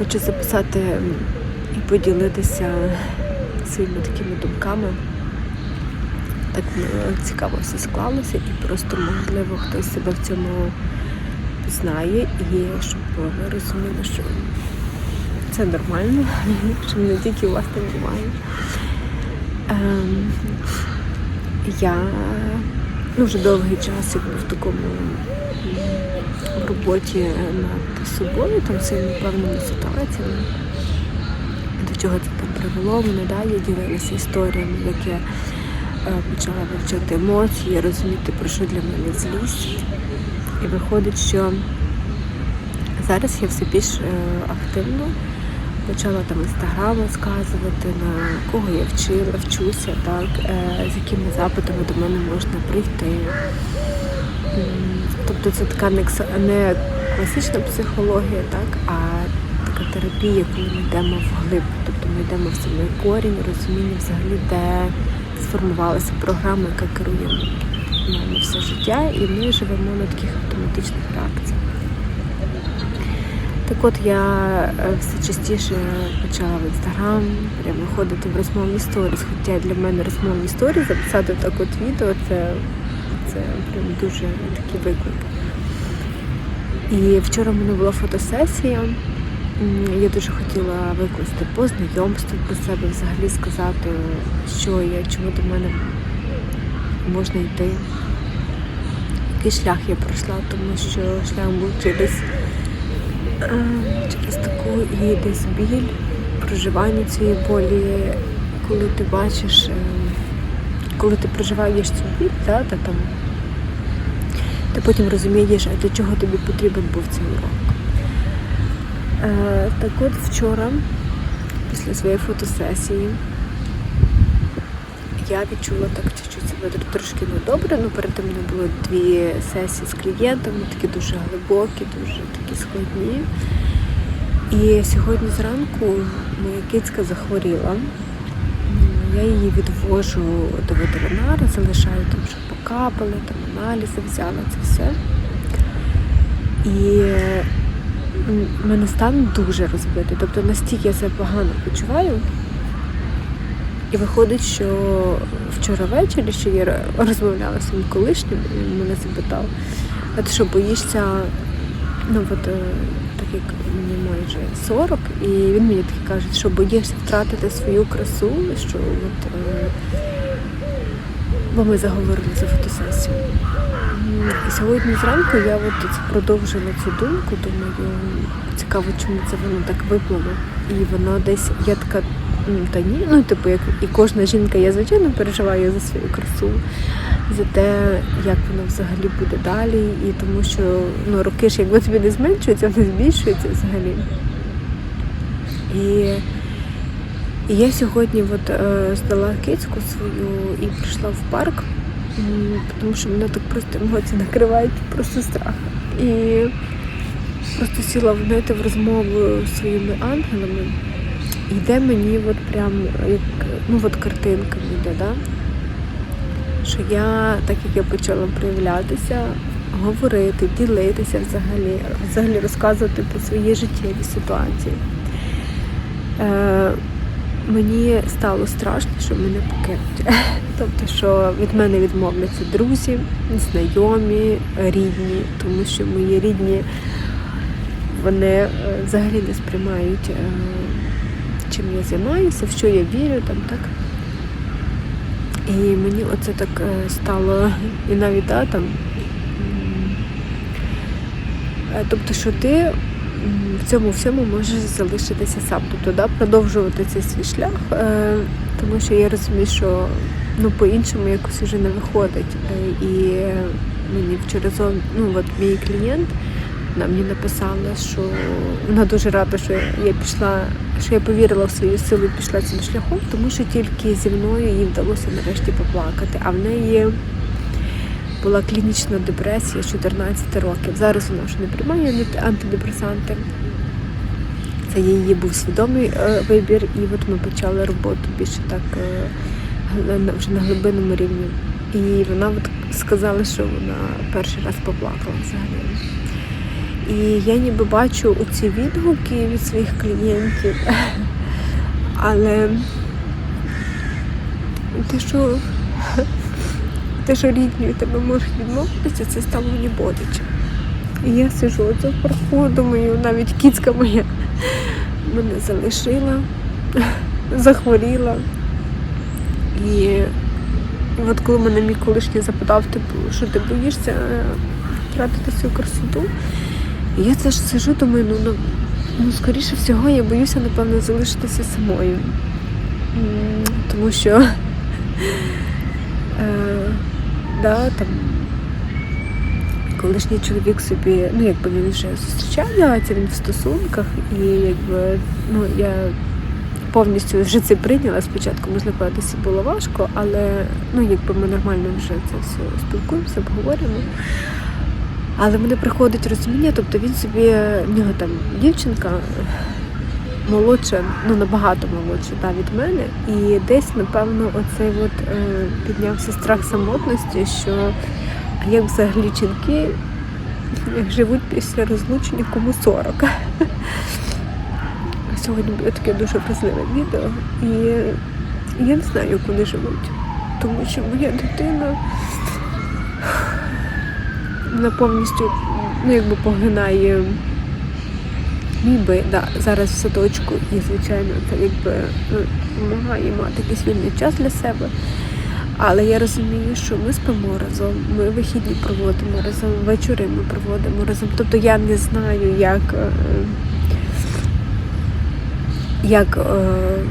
хочу записати і поділитися своїми такими думками. Так е, цікаво все склалося, і просто можливо хтось себе в цьому знає, і щоб ви розуміли, що це нормально, що не тільки у вас так буває. Ем, я ну, вже довгий час якби в такому роботі над собою, там цими певними ситуаціями. До чого це там привело мене, да? я ділилася історіями, як я е, почала вивчати емоції, розуміти, про що для мене злість. І виходить, що зараз я все більш е, активно почала там інстаграм розказувати, на кого я вчила, вчуся, так, е, з якими запитами до мене можна прийти. Тобто це така не, не класична психологія, так, а така терапія, коли ми йдемо вглиб, тобто ми йдемо в самий корінь, розуміння взагалі, де сформувалася програма, яка керує нами все життя, і ми живемо на таких автоматичних реакціях. Так от я е, все частіше почала в інстаграм прямо виходити в розмовні сторіс. Хоча для мене розмовні сторіс записати так от відео це, це прям дуже такий виклик. І вчора в мене була фотосесія. Я дуже хотіла викласти по знайомству про себе, взагалі сказати, що я, чому до мене можна йти, який шлях я пройшла, тому що шлях був через Е, через таку і десь біль, проживання цієї болі, коли ти бачиш, е, коли ти проживаєш цю біль, та, та, там, ти потім розумієш, а для чого тобі потрібен був цей урок. Е, так от вчора, після своєї фотосесії, я відчула так чуть-чуть себе трошки недобре. Ну, перед тим не було дві сесії з клієнтами, такі дуже глибокі, дуже такі складні. І сьогодні зранку моя кицька захворіла. Я її відвожу до ветеринара, залишаю там, щоб покапали, там аналізи взяла це все. І в мене стан дуже розбитий. Тобто настільки я себе погано почуваю. І виходить, що вчора ввечері, що я розмовляла з своїм колишнім, він мене запитав, а ти що боїшся, ну от як мені майже 40, і він мені таки каже, що боїшся втратити свою красу, що от, е, бо ми заговорили за фотосесію. І сьогодні зранку я от продовжила цю думку, думаю, цікаво, чому це воно так виплило. І воно десь, я така, «М, та ні, ну типу, як і кожна жінка, я звичайно переживаю за свою красу, за те, як воно взагалі буде далі, і тому що ну, роки ж якби тобі не зменшуються, вони збільшуються взагалі. І, і я сьогодні от, е, здала кицьку свою і прийшла в парк, тому що мене так просто емоції накривають, просто страх. І просто сіла знаєте, в розмову з своїми ангелами, і йде мені от прям як ну от картинками йде, да? Що я, так як я почала проявлятися, говорити, ділитися взагалі, взагалі розказувати про свої життєві ситуації. Е, мені стало страшно, що мене покинуть. Тобто, що від мене відмовляться друзі, знайомі, рідні, тому що мої рідні вони е, взагалі не сприймають, е, чим я займаюся, в що я вірю, там так. І мені оце так е, стало, і навіть да, там. е, Тобто, що ти в цьому всьому можеш залишитися сам, тобто да, продовжувати цей свій шлях, е, тому що я розумію, що ну, по-іншому якось вже не виходить. І мені вчора ну, от мій клієнт вона мені написала, що вона дуже рада, що я пішла, що я повірила в свою силу і пішла цим шляхом, тому що тільки зі мною їй вдалося нарешті поплакати. А в неї була клінічна депресія з 14 років. Зараз вона вже не приймає антидепресанти. Це її був свідомий е, вибір, і от ми почали роботу більше так е, вже на глибинному рівні. І вона от сказала, що вона перший раз поплакала взагалі. І я ніби бачу оці відгуки від своїх клієнтів. Але те, що, те, що рідні тебе можуть відмовитися, це стало мені боляче. І я сижу оце в парку, думаю, навіть кіцька моя мене залишила, захворіла. І от коли мене мій колишній запитав, типу, що ти боїшся е, втратити свою красоту, я це ж сижу, думаю, ну, ну, ну скоріше всього, я боюся, напевно, залишитися самою. Тому що е, да, там, колишній чоловік собі, ну якби він вже зустрічається, він в стосунках, і якби ну я повністю вже це прийняла. Спочатку, можливо, десь було важко, але ну якби ми нормально вже це все спілкуємося, обговорюємо. Але мене приходить розуміння, тобто він собі, в нього там дівчинка молодша, ну набагато молодша да, від мене. І десь, напевно, оцей от е, піднявся страх самотності, що як взагалі жінки живуть після розлучення кому 40. Сьогодні буде таке дуже вразливе відео. І я не знаю, вони живуть. Тому що моя дитина вона повністю ну, якби погинає ніби да, зараз в садочку і, звичайно, це якби ну, допомагає мати якийсь вільний час для себе. Але я розумію, що ми спимо разом, ми вихідні проводимо разом, вечори ми проводимо разом. Тобто я не знаю, як, е, як, е,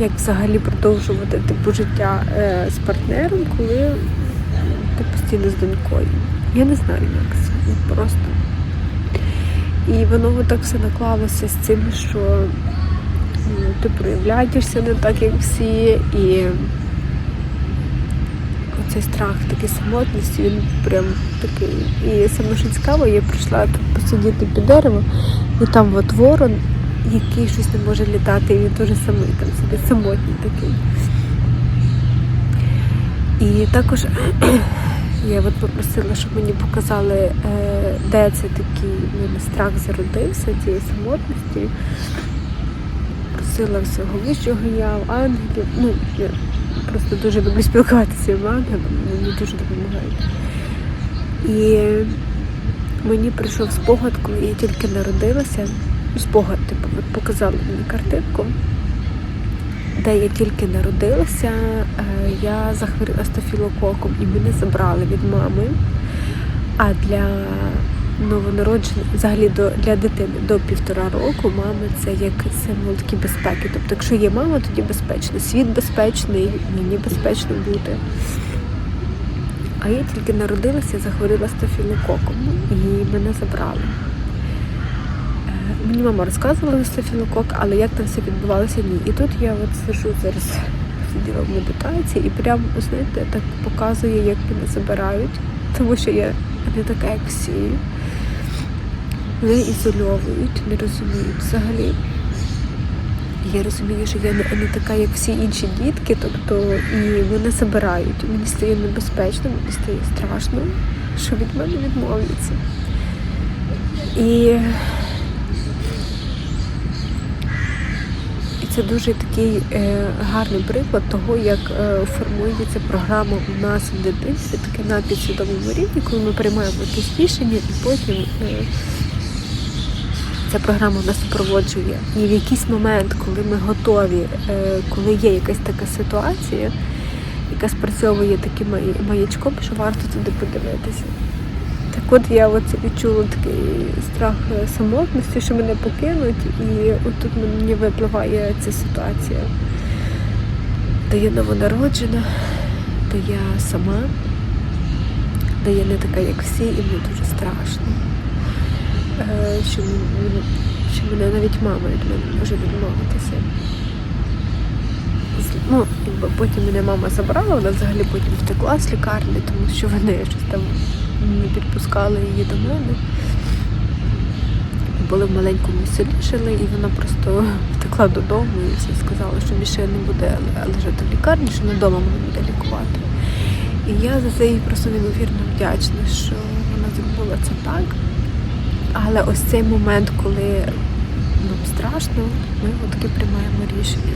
як взагалі продовжувати типу життя е, з партнером, коли ти постійно з донькою. Я не знаю, як це. Просто. І воно так все наклалося з цим, що ну, ти проявляєшся не так, як всі, і цей страх, такий самотності, він прям такий. І саме що цікаво, я прийшла тут посидіти під дерево, і там от ворон, який щось не може літати, і він дуже самий там собі самотній такий. І також я от попросила, щоб мені показали, е, де це такий в мене страх зародився, цієї самотності. Просила всього вищого я, ангелів. Ну, я просто дуже люблю спілкуватися цими ангелами, мені дуже допомагають. І мені прийшов спогад, коли я тільки народилася. Спогад, типу, показали мені картинку, де я тільки народилася, е, я захворіла стафілококом і мене забрали від мами. А для новонароджених, взагалі до, для дитини до півтора року мама це як символ такі безпеки. Тобто, якщо є мама, тоді безпечно. Світ безпечний, мені безпечно бути. А я тільки народилася, захворіла стафілококом і мене забрали. Мені мама розказувала за стафілокок, але як там все відбувалося, ні. І тут я от сижу зараз, сиділа в медитації і прям, знаєте, так показує, як мене забирають, тому що я не така, як всі. Мене ізольовують, не розуміють взагалі. Я розумію, що я не, не така, як всі інші дітки, тобто і мене забирають. Мені стає небезпечно, мені стає страшно, що від мене відмовляться. І І це дуже такий е, гарний приклад того, як е, формується програма у нас в дитинстві, таке на підсвідомому рівні, коли ми приймаємо якісь рішення і потім е, ця програма нас супроводжує. І в якийсь момент, коли ми готові, коли є якась така ситуація, яка спрацьовує таким маячком, що варто туди подивитися. От я оце відчула такий страх самотності, що мене покинуть, і от тут мені випливає ця ситуація. Де я новонароджена, де я сама, де я не така, як всі, і мені дуже страшно. Е, Що, що мене навіть мама від мене може відмовитися. Ну, потім мене мама забрала, вона взагалі потім втекла з лікарні, тому що вони щось там не підпускали її до мене. Були в маленькому селі жили, і вона просто втекла додому і все сказала, що більше не буде лежати в лікарні, що не вдома мене буде лікувати. І я за це їй просто неймовірно вдячна, що вона зробила це так. Але ось цей момент, коли нам страшно, ми таки приймаємо рішення.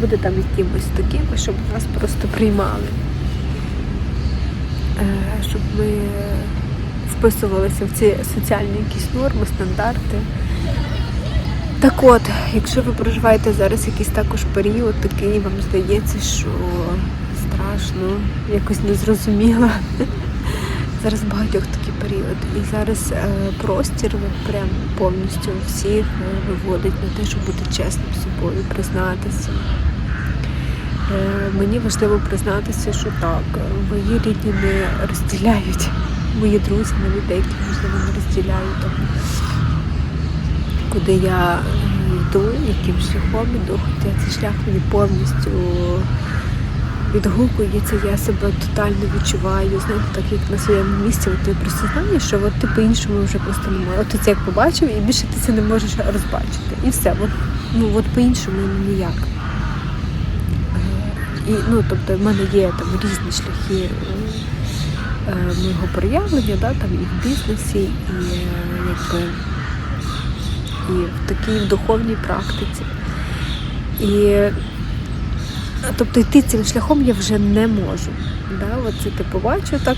Буде там якимось таким, щоб нас просто приймали. Е, Щоб ми вписувалися в ці соціальні якісь норми, стандарти. Так от, якщо ви проживаєте зараз якийсь також період, такий вам здається, що страшно, якось незрозуміло. Зараз багатьох такий період. І зараз е, простір прям повністю всіх е, виводить на те, щоб бути чесним з собою, признатися. Е, мені важливо признатися, що так, е, мої рідні не розділяють, мої друзі навіть деякі можливо не розділяють там, куди я йду, яким шляхом йду, хоча цей шлях мені повністю відгукується, я себе тотально відчуваю, знаєте, так як на своєму місці, от ти просто знаєш, що от ти по-іншому вже просто не можеш. От ти це як побачив, і більше ти це не можеш розбачити. І все, от, ну от по-іншому ніяк. І, ну, тобто в мене є там різні шляхи е, мого проявлення, да, там і в бізнесі, і е, якби і в такій духовній практиці. І тобто йти цим шляхом я вже не можу. Да? От це ти побачив так,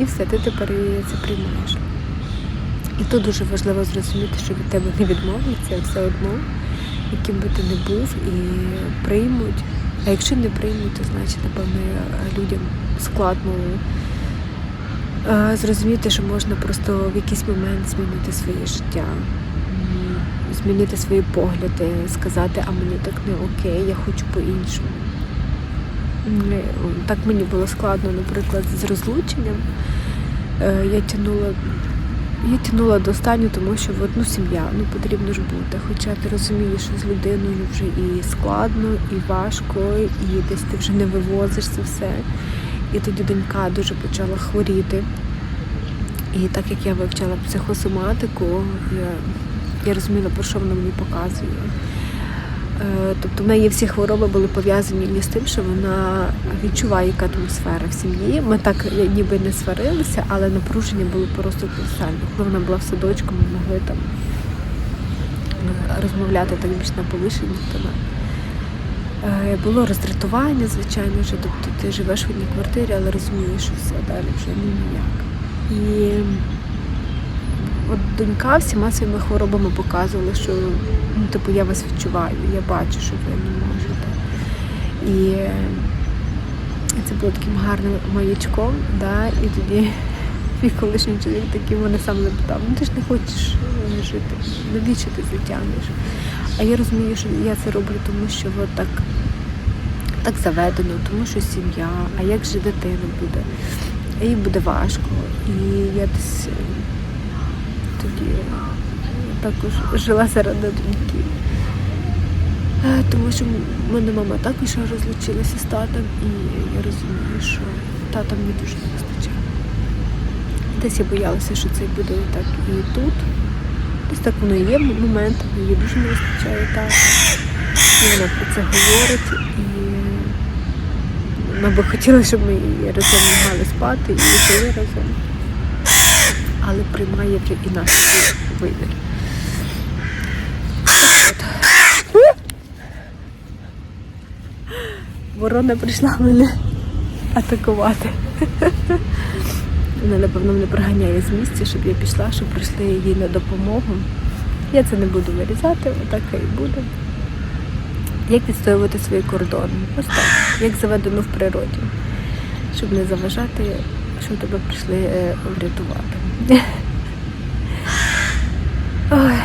і все, ти тепер це приймаєш. І тут дуже важливо зрозуміти, що від тебе не відмовляться все одно, яким би ти не був, і приймуть. А якщо не приймуть, то значить, напевно, людям складно е, зрозуміти, що можна просто в якийсь момент змінити своє життя, змінити свої погляди, сказати, а мені так не окей, я хочу по-іншому. Так мені було складно, наприклад, з розлученням. Е, Я тянула, я тянула до останню, тому що от, ну, сім'я, ну потрібно ж бути. Хоча ти розумієш, що з людиною вже і складно, і важко, і десь ти вже не вивозиш це все. І тоді донька дуже почала хворіти. І так як я вивчала психосоматику, я, я розуміла, про що вона мені показує. Е, Тобто в неї всі хвороби були пов'язані не з тим, що вона відчуває, яка атмосфера в сім'ї. Ми так е, ніби не сварилися, але напруження було просто колосальне. Коли вона була в садочку, ми могли там е, розмовляти так більш на повишенні теми. Було роздратування, звичайно, вже. Тобто ти живеш в одній квартирі, але розумієш, що все далі вже ну, ніяк. І от донька всіма своїми хворобами показувала, що ну, типу, я вас відчуваю, я бачу, що ви не можете. І це було таким гарним маячком, да? і тоді мій колишній чоловік такий мене сам запитав, ну ти ж не хочеш е, жити, навіщо ти затягнеш? А я розумію, що я це роблю, тому що от так, так заведено, тому що сім'я, а як же дитина буде? Їй буде важко. І я десь тоді також жила заради доньки. Е, Тому що в мене мама також розлучилася з татом, і я розумію, що тата мені дуже не вистачає. Десь я боялася, що це буде так і тут. Десь так воно і є моментами, їй дуже не вистачає тата. І вона про це говорить. І вона би хотіла, щоб ми разом лягали спати і жили разом. Але приймає і наш вибір. Ворона прийшла мене атакувати. Вона, напевно, мене проганяє з місця, щоб я пішла, щоб прийшли їй на допомогу. Я це не буду вирізати, отак і буде. Як відстоювати свої кордони? Ось так, як заведено в природі, щоб не заважати, щоб тебе прийшли е, врятувати. Ой,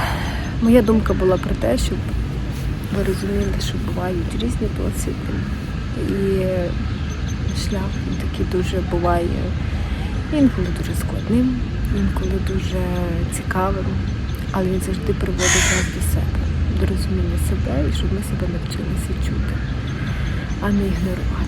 моя думка була про те, щоб ви розуміли, що бувають різні досвіди. І шлях такий дуже буває інколи дуже складним, інколи дуже цікавим, але він завжди приводить нас до себе, до розуміння себе і щоб ми себе навчилися чути, а не ігнорувати.